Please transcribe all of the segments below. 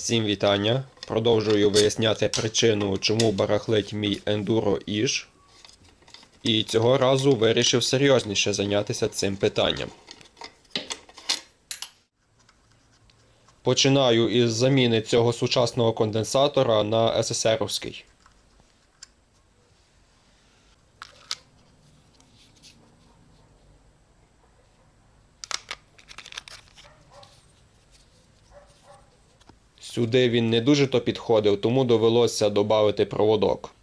Всім вітання. Продовжую виясняти причину, чому барахлить мій Enduro Ish. І цього разу вирішив серйозніше зайнятися цим питанням. Починаю із заміни цього сучасного конденсатора на СССРовський. Сюди він не дуже то підходив, тому довелося додати проводок.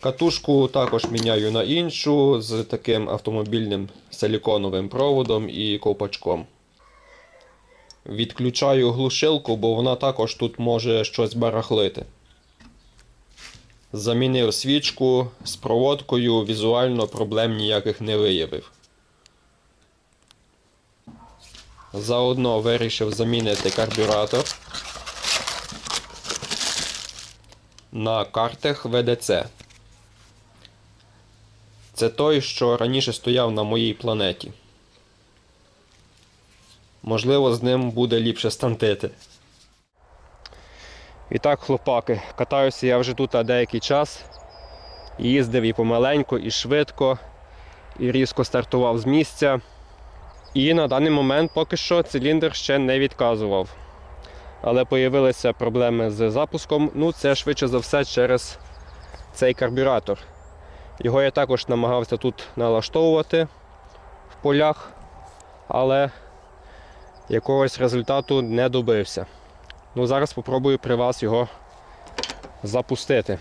Катушку також міняю на іншу з таким автомобільним силіконовим проводом і ковпачком. Відключаю глушилку, бо вона також тут може щось барахлити. Замінив свічку з проводкою, візуально проблем ніяких не виявив. Заодно вирішив замінити карбюратор на картах VDC. Це той, що раніше стояв на моїй планеті. Можливо, з ним буде ліпше стантити. І так, хлопаки, катаюся я вже тут деякий час. Їздив і помаленьку, і швидко, і різко стартував з місця. І на даний момент поки що циліндр ще не відказував. Але появилися проблеми з запуском. Ну, це швидше за все через цей карбюратор. Його я також намагався тут налаштовувати в полях, але якогось результату не добився. Ну, зараз спробую при вас його запустити.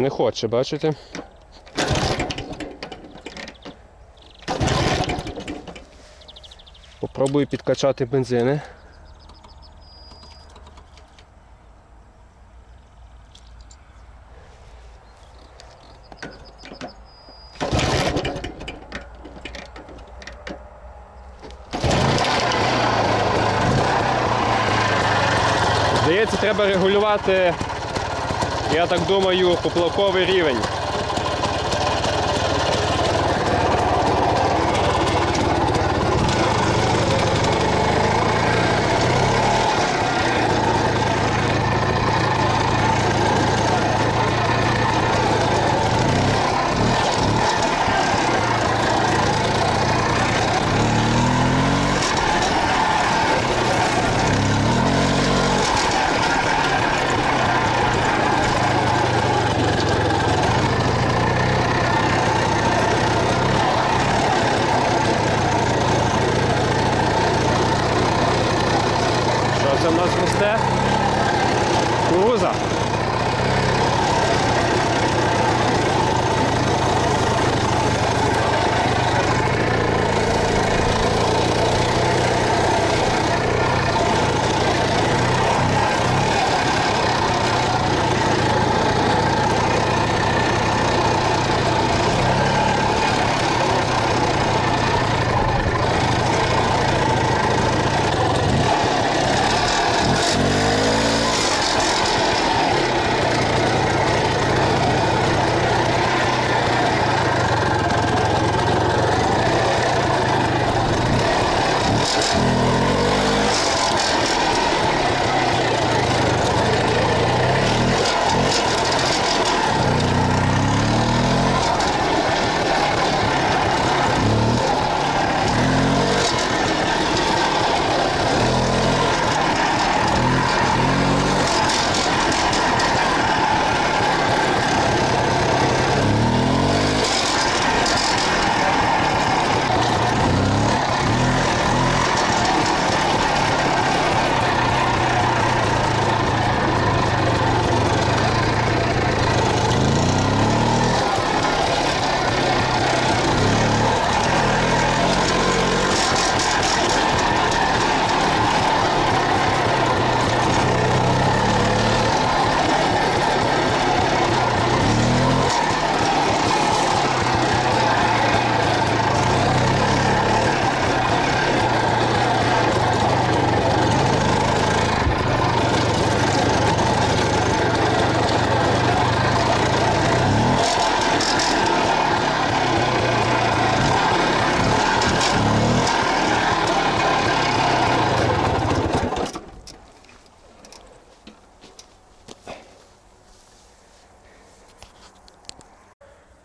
Не хоче, бачите? Попробую підкачати бензини. Здається, треба регулювати я так думаю, поплавковий рівень.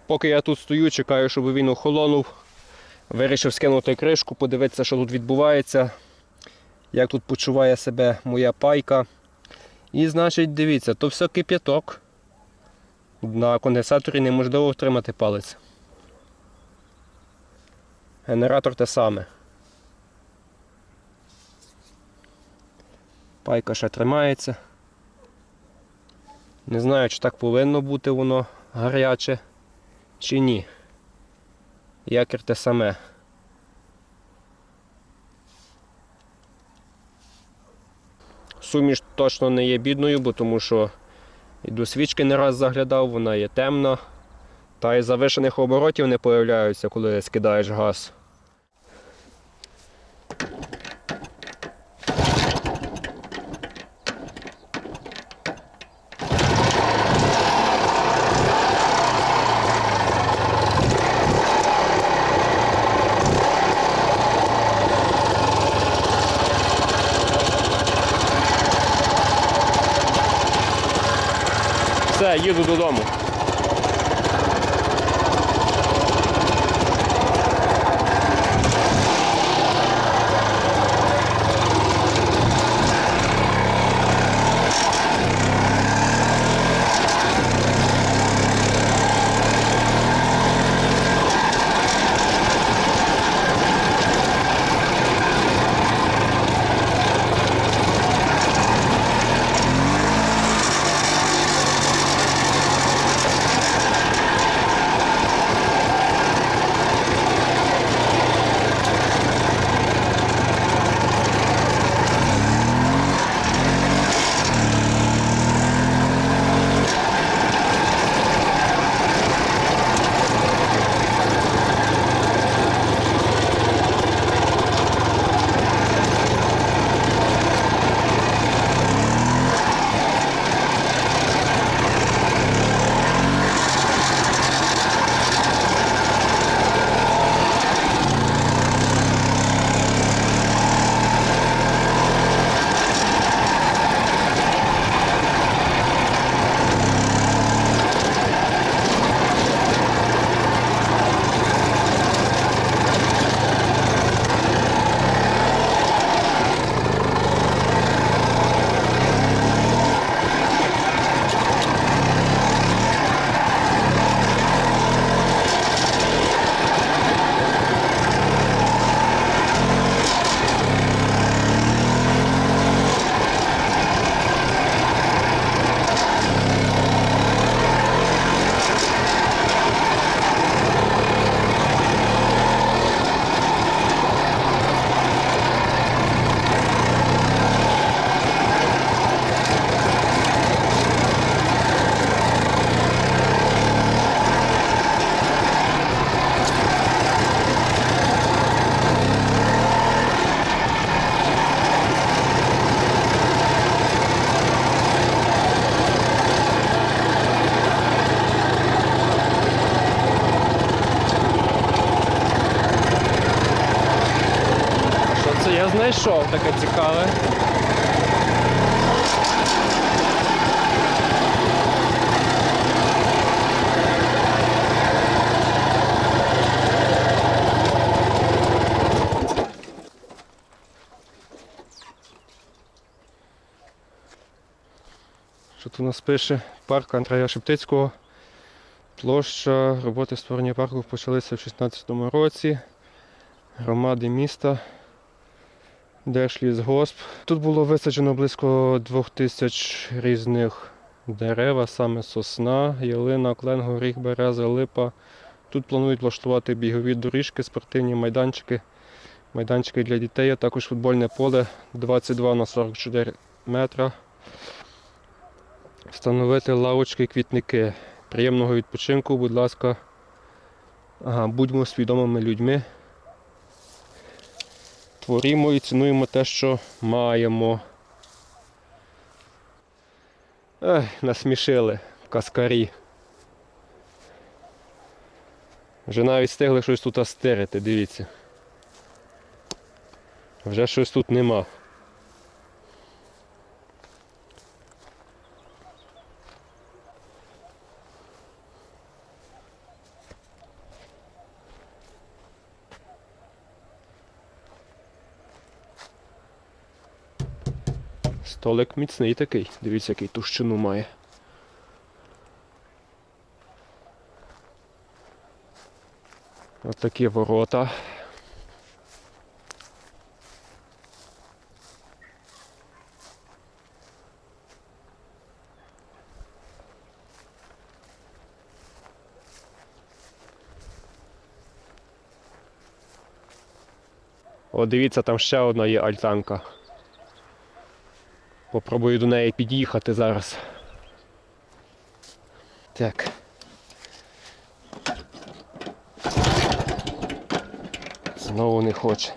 Поки я тут стою, чекаю, щоб він охолонув. Вирішив скинути кришку, подивитися, що тут відбувається, як тут почуває себе моя пайка. І значить, дивіться, то все кип'яток. На конденсаторі неможливо втримати палець. Генератор те саме. Пайка ще тримається. Не знаю, чи так повинно бути воно гаряче, чи ні. Якір те саме. Суміш точно не є бідною, бо тому що і до свічки не раз заглядав, вона є темна. Та й завишених оборотів не появляються, коли скидаєш газ. Все, їду додому. Знайшов таке цікаве. Що тут у нас пише? Парк Андрея Шептицького. Площа роботи створення парку почалися в 2016 році. Громади міста. Держлісгосп. Тут було висаджено близько двох тисяч різних дерев, а саме сосна, ялина, клен, горіх, береза, липа. Тут планують влаштувати бігові доріжки, спортивні майданчики, майданчики для дітей, а також футбольне поле 22 на 44 метра. Встановити лавочки квітники. Приємного відпочинку, будь ласка. Ага, будьмо свідомими людьми. Творімо і цінуємо те, що маємо. Ех, насмішили каскарі. Вже навіть встигли щось тут астерити, дивіться. Вже щось тут нема. Столик міцний такий. Дивіться, який товщину має. Ось такі ворота. О, дивіться, там ще одна є альтанка. Попробую до неї під'їхати зараз. Так. Знову не хоче.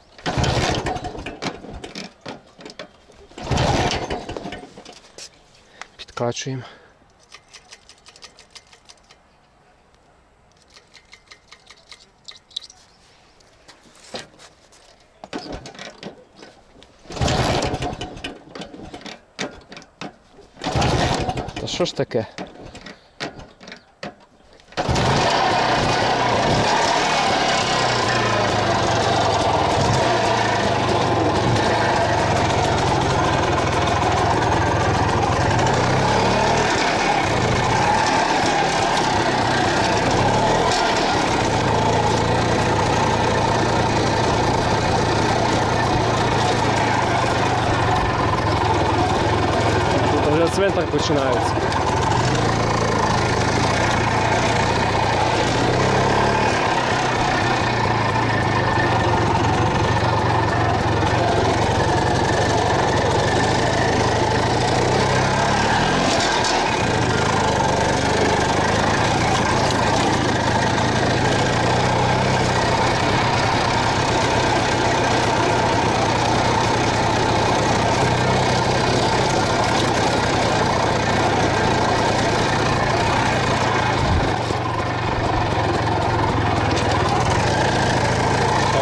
Підкачуємо. Що ж таке? Тут вже цвинтар починається.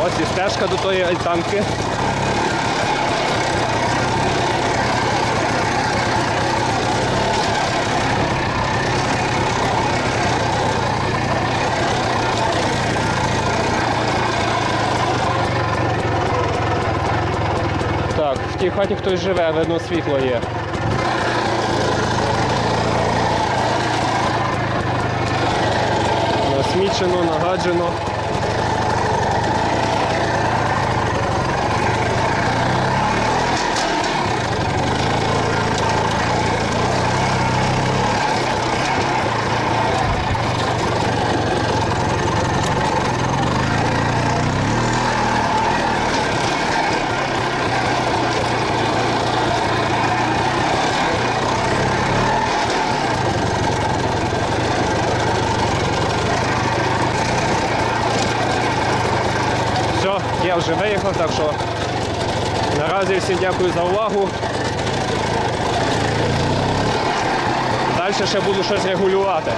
Ось і стежка альтанки. Так, в тій хаті хтось живе, видно світло є. Насмічено, нагаджено. Все, я вже виїхав, так що наразі всім дякую за увагу. Далі ще буду щось регулювати.